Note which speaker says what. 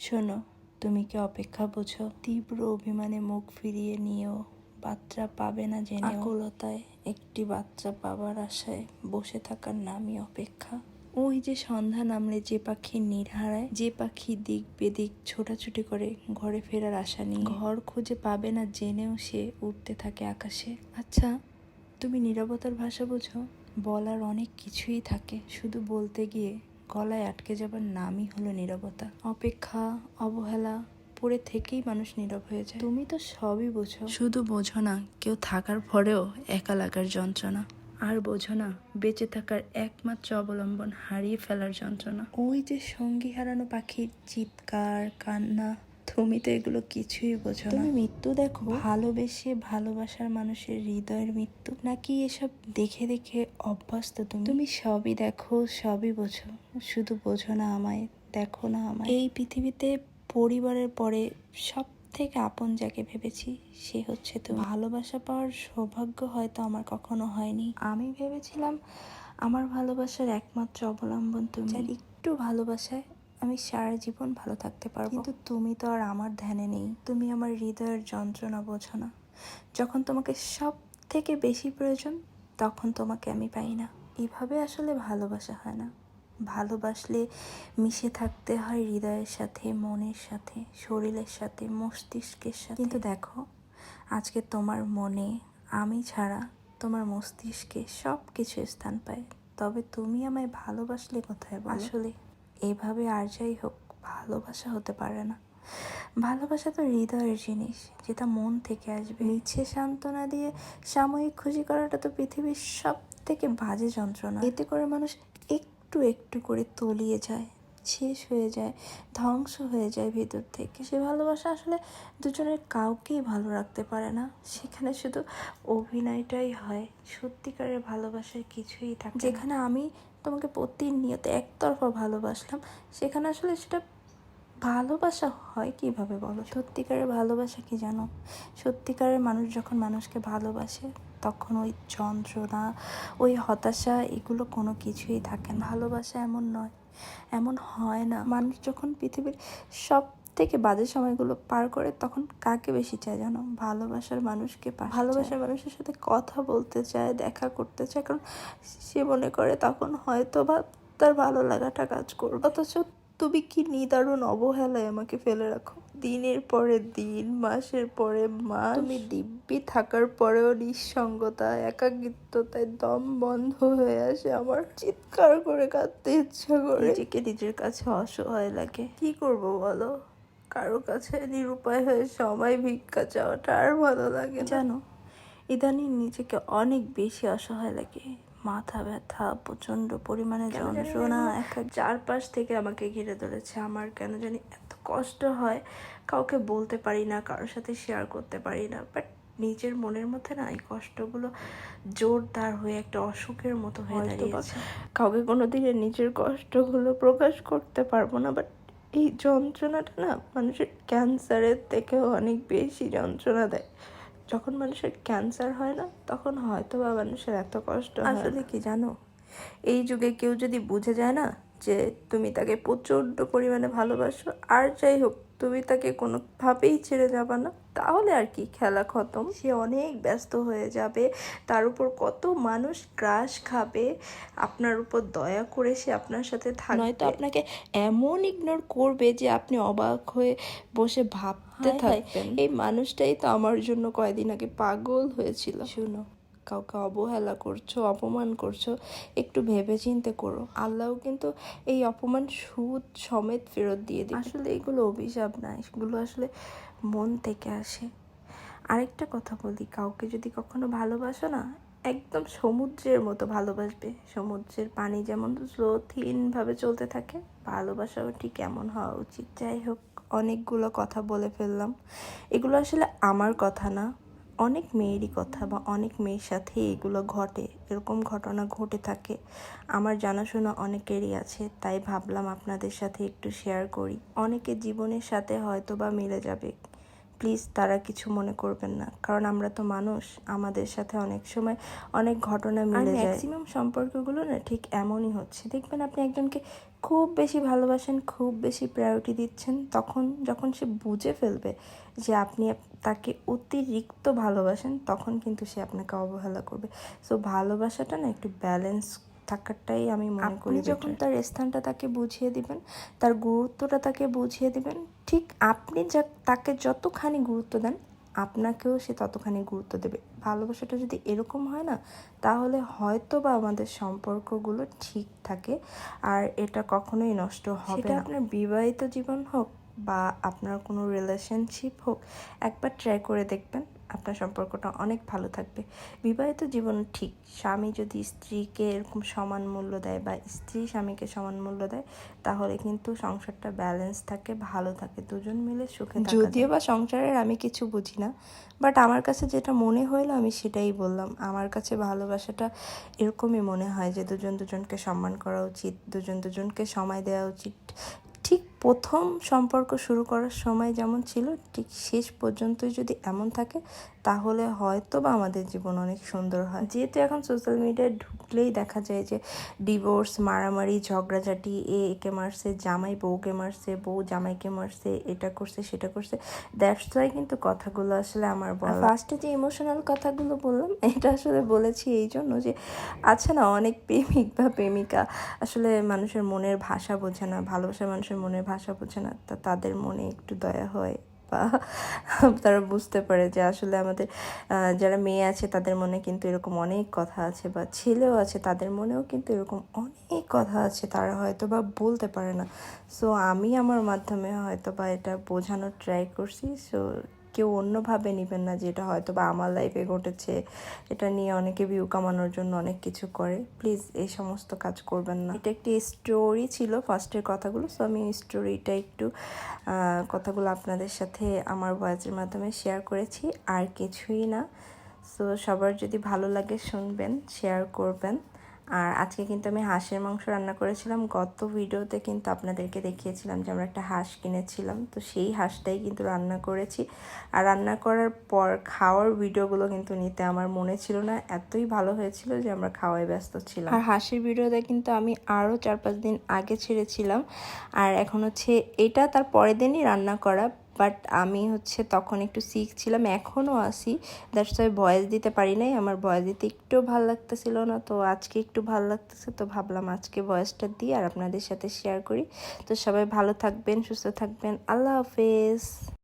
Speaker 1: শোনো তুমি কি অপেক্ষা বোঝো? তীব্র অভিমানে মুখ ফিরিয়ে নিয়েও বাচ্চা পাবে না জেনে আকুলতায় একটি বাচ্চা পাবার আশায় বসে থাকার নামই অপেক্ষা। ওই যে সন্ধ্যা নামলে যে পাখি নিরহারায় যে পাখি দিক বেদিক ছোটাছুটি করে ঘরে ফেরার আশা নিয়ে। ঘর খুঁজে পাবে না জেনেও সে উঠতে থাকে আকাশে। আচ্ছা তুমি নীরবতার ভাষা বোঝো? বলার অনেক কিছুই থাকে শুধু বলতে গিয়ে গলায় আটকে যাবার নামই হলো নিরবতা। অপেক্ষা অবহেলা পড়ে থেকেই মানুষ নীরব হয়ে যায়। তুমি তো সবই বোঝো। শুধু বোঝো না কেউ থাকার পরেও একা লাগার যন্ত্রণা। আর বোঝো না বেঁচে থাকার একমাত্র অবলম্বন হারিয়ে ফেলার যন্ত্রণা। ওই যে সঙ্গী হারানো পাখির চিৎকার কান্না তুমি তো এগুলো কিছুই বোঝো না। তুমি মৃত্যু দেখো। ভালোবেসে ভালোবাসার মানুষের হৃদয়ের মৃত্যু। নাকি এসব দেখে দেখে অভ্যস্ত তুমি? তুমি সবই দেখো সবই বোঝো। শুধু বোঝো না আমায় দেখো না আমায়। এই পৃথিবীতে পরিবারের পরে সব থেকে আপন যাকে ভেবেছি সে হচ্ছে তুমি। ভালোবাসা পাওয়ার সৌভাগ্য হয়তো আমার কখনো হয়নি। আমি ভেবেছিলাম আমার ভালোবাসার একমাত্র অবলম্বন তুমি। যার একটু ভালোবাসায় আমি সারা জীবন ভালো থাকতে পারব। কিন্তু তুমি তো আর আমার ধ্যানে নেই। তুমি আমার হৃদয়ের যন্ত্রণা বোঝো না। যখন তোমাকে সব থেকে বেশি প্রয়োজন তখন তোমাকে আমি পাই না। এভাবে আসলে ভালোবাসা হয় না। ভালোবাসলে মিশে থাকতে হয় হৃদয়ের সাথে মনের সাথে শরীরের সাথে মস্তিষ্কের সাথে। কিন্তু দেখো আজকে তোমার মনে আমি ছাড়া তোমার মস্তিষ্কে সব কিছু স্থান পায়। তবে তুমি আমায় ভালোবাসলে কোথায় আসলে এভাবে আর যাই হোক, ভালোবাসা হতে পারে না। ভালোবাসা তো হৃদয়ের জিনিস, যেটা মন থেকে আসবে। ইচ্ছে সান্ত্বনা দিয়ে সাময়িক খুশি করাটা তো পৃথিবীর সব থেকে বাজে যন্ত্রণা। এতে করে মানুষ একটু একটু করে তলিয়ে যায়, শেষ হয়ে যায়, ধ্বংস হয়ে যায় ভিতর থেকে। সে ভালোবাসা আসলে দুজনের কাউকেই ভালো রাখতে পারে না। সেখানে শুধু অভিনয়টাই হয়, সত্যিকারের ভালোবাসার কিছুই থাকে যেখানে আমি তোমাকে প্রতিনিয়ত একতরফা ভালোবাসলাম। সেখানে আসলে সেটা ভালোবাসা হয় কীভাবে বলো? সত্যিকারের ভালোবাসা কি জানো? সত্যিকারের মানুষ যখন মানুষকে ভালোবাসে, তখন ওই যন্ত্রণা, ওই হতাশা, এগুলো কোনো কিছুই থাকে না। ভালোবাসা এমন নয়, এমন হয় না। মানুষ যখন পৃথিবীর সব থেকে বাজে সময়গুলো পার করে তখন কাকে বেশি চায় জানো? ভালোবাসার মানুষকে ভালোবাসার মানুষের সাথে কথা বলতে চায় দেখা করতে চায় কারণ সে মনে করে তখন হয়তো বা তার ভালো লাগাটা কাজ করবে। অথচ তুমি কি নিদারুণ অবহেলায় আমাকে ফেলে রাখো? দিনের পরে দিন মাসের পরে মাস। তুমি দিব্যি থাকার পরেও নিঃসঙ্গতা একাকিত্বতায় দম বন্ধ হয়ে আসে আমার। চিৎকার করে কাঁদতে ইচ্ছা করে। নিজেকে নিজের কাছে অসহায় লাগে। কি করব বলো? কারও কাছে নিরুপায় হয়ে সবাই ভিক্ষা চাওয়াটা আর ভালো লাগে জানো ইদানিং নিজেকে অনেক বেশি অসহায় লাগে। মাথা ব্যথা প্রচণ্ড পরিমাণে যন্ত্রণা একটা এক চারপাশ থেকে আমাকে ঘিরে ধরেছে। আমার কেন জানি এত কষ্ট হয়। কাউকে বলতে পারি না কারোর সাথে শেয়ার করতে পারি না। বাট নিজের মনের মধ্যে না এই কষ্টগুলো জোরদার হয়ে একটা অসুখের মতো হয়ে দাঁড়িয়েছে। কাউকে কোনো দিনে নিজের কষ্টগুলো প্রকাশ করতে পারব না বাট এই যন্ত্রণাটা না মানুষের ক্যান্সারের থেকেও অনেক বেশি যন্ত্রণা দেয়। যখন মানুষের ক্যান্সার হয় না, তখন হয়তো বা মানুষের এত কষ্ট আসলে কি জানো? এই যুগে কেউ যদি বুঝে যায় না যে তুমি তাকে প্রচণ্ড পরিমাণে ভালোবাসো, আর যাই হোক তুমি তাকে কোনোভাবেই ছেড়ে যাবে না। তাহলে আর কি খেলা খতম? সে অনেক ব্যস্ত হয়ে যাবে তার উপর কত মানুষ ক্রাশ খাবে আপনার উপর দয়া করে সে আপনার সাথে থাকবে। নয়তো আপনাকে এমন ইগনোর করবে যে আপনি অবাক হয়ে বসে ভাবতে থাকবেন। এই মানুষটাই তো আমার জন্য কয়দিন আগে পাগল হয়েছিল। শুনো কাউকে অবহেলা করছ, অপমান করছ, একটু ভেবে চিন্তে করো। আল্লাহও কিন্তু এই অপমান, সুদ সমেত ফেরত দিয়ে দিই আসলে এগুলো অভিশাপ না, এগুলো আসলে মন থেকে আসে। আরেকটা কথা বলি, কাউকে যদি কখনো ভালোবাসো না, একদম সমুদ্রের মতো ভালোবাসবে। সমুদ্রের পানি যেমন স্লো ভাবে চলতে থাকে, ভালোবাসাও ঠিক এমন হওয়া উচিত। যাই হোক, অনেকগুলো কথা বলে ফেললাম। এগুলো আসলে আমার কথা না। অনেক মেয়েরই কথা বা অনেক মেয়ের সাথে এগুলো ঘটে, এরকম ঘটনা ঘটে থাকে। আমার জানাশোনা অনেকেরই আছে, তাই ভাবলাম আপনাদের সাথে একটু শেয়ার করি। অনেকে জীবনের সাথে হয়তো বা মিলে যাবে। প্লিজ তারা কিছু মনে করবেন না। কারণ আমরা তো মানুষ আমাদের সাথে অনেক সময় অনেক ঘটনা মিলে যায়। ম্যাক্সিমাম সম্পর্কগুলো না ঠিক এমনই হচ্ছে। দেখবেন আপনি একজনকে খুব বেশি ভালোবাসেন খুব বেশি প্রায়োরিটি দিচ্ছেন তখন যখন সে বুঝে ফেলবে যে আপনি তাকে অতিরিক্ত ভালোবাসেন তখন কিন্তু সে আপনাকে অবহেলা করবে। সো ভালোবাসাটা না একটু ব্যালেন্স থাকাটাই আমি মনে করি যখন তার স্থানটা তাকে বুঝিয়ে দিবেন তার গুরুত্বটা তাকে বুঝিয়ে দিবেন ঠিক আপনি যা তাকে যতখানি গুরুত্ব দেন আপনাকেও সে ততখানি গুরুত্ব দেবে। ভালোবাসাটা যদি এরকম হয় না তাহলে হয়তো বা আমাদের সম্পর্কগুলো ঠিক থাকে আর এটা কখনোই নষ্ট হবে সেটা আপনার বিবাহিত জীবন হোক বা আপনার কোনো রিলেশনশিপ হোক একবার ট্রাই করে দেখবেন। আপনার সম্পর্কটা অনেক ভালো থাকবে। বিবাহিত জীবন ঠিক, স্বামী যদি স্ত্রীকে এরকম সমান মূল্য দেয় বা স্ত্রী স্বামীকে সমান মূল্য দেয়, তাহলে কিন্তু সংসারটা ব্যালেন্স থাকে, ভালো থাকে, দুজন মিলে সুখে যদিও বা সংসারের আমি কিছু বুঝি না বাট আমার কাছে যেটা মনে হইল আমি সেটাই বললাম। আমার কাছে ভালোবাসাটা এরকমই মনে হয় যে দুজন দুজনকে সম্মান করা উচিত, দুজন দুজনকে সময় দেওয়া উচিত। ঠিক প্রথম সম্পর্ক শুরু করার সময় যেমন ছিল, ঠিক শেষ পর্যন্তই যদি এমন থাকে, তাহলে হয়তো বা আমাদের জীবন অনেক সুন্দর হয়। যেহেতু এখন সোশ্যাল মিডিয়ায় ঢুকলেই দেখা যায় যে ডিভোর্স মারামারি, ঝগড়াঝাটি, এ একে মারছে, জামাই বউকে মারছে, বউ জামাইকে মারছে, এটা করছে, সেটা করছে দ্যাটস ওয়াই কিন্তু কথাগুলো আসলে আমার বলা ফার্স্টে যে ইমোশনাল কথাগুলো বললাম, এটা আসলে বলেছি এই জন্য যে আছে না, অনেক প্রেমিক বা প্রেমিকা আসলে মানুষের মনের ভাষা বোঝে না ভালোবাসা মানুষের মনের ভাষা বোঝে না, তা তাদের মনে একটু দয়া হয় বা তারা বুঝতে পারে যে আসলে আমাদের যারা মেয়ে আছে তাদের মনে কিন্তু এরকম অনেক কথা আছে বা ছেলেও আছে তাদের মনেও কিন্তু এরকম অনেক কথা আছে তারা হয়তো বা বলতে পারে না। সো আমি আমার মাধ্যমে হয়তো বা এটা বোঝানোর ট্রাই করছি। সো কেউ অন্যভাবে নেবেন না যেটা হয়তো বা আমার লাইফে ঘটেছে। এটা নিয়ে অনেকে ভিউ কামানোর জন্য অনেক কিছু করে। প্লিজ এই সমস্ত কাজ করবেন না। এটা একটি স্টোরি ছিল ফার্স্টের কথাগুলো। সো আমি স্টোরিটা একটু কথাগুলো আপনাদের সাথে আমার ভয়েসের মাধ্যমে শেয়ার করেছি। আর কিছুই না। সো সবার যদি ভালো লাগে শুনবেন শেয়ার করবেন। আর আজকে কিন্তু আমি হাঁসের মাংস রান্না করেছিলাম। গত ভিডিওতে কিন্তু আপনাদেরকে দেখিয়েছিলাম যে আমরা একটা হাঁস কিনেছিলাম। তো সেই হাঁসটাই কিন্তু রান্না করেছি। আর রান্না করার পর খাওয়ার ভিডিওগুলো কিন্তু নিতে আমার মনে ছিল না। এতই ভালো হয়েছিল যে আমরা খাওয়ায় ব্যস্ত ছিলাম। আর হাঁসের ভিডিওটা কিন্তু আমি আরও চার পাঁচ দিন আগে ছেড়েছিলাম। আর এখন হচ্ছে এটা তার পরের দিনই রান্না করা। বাট আমি হচ্ছে তখন একটু সিক ছিলাম, এখনও আসি দ্যাটস ওয়াই ভয়েস দিতে পারি নাই। আমার ভয়েস দিতে একটু ভালো লাগতেছিল না, তো আজকে একটু ভালো লাগতেছে, তো ভাবলাম আজকে ভয়েসটা দিই আর আপনাদের সাথে শেয়ার করি। তো সবাই ভালো থাকবেন, সুস্থ থাকবেন। আল্লাহ হাফেজ।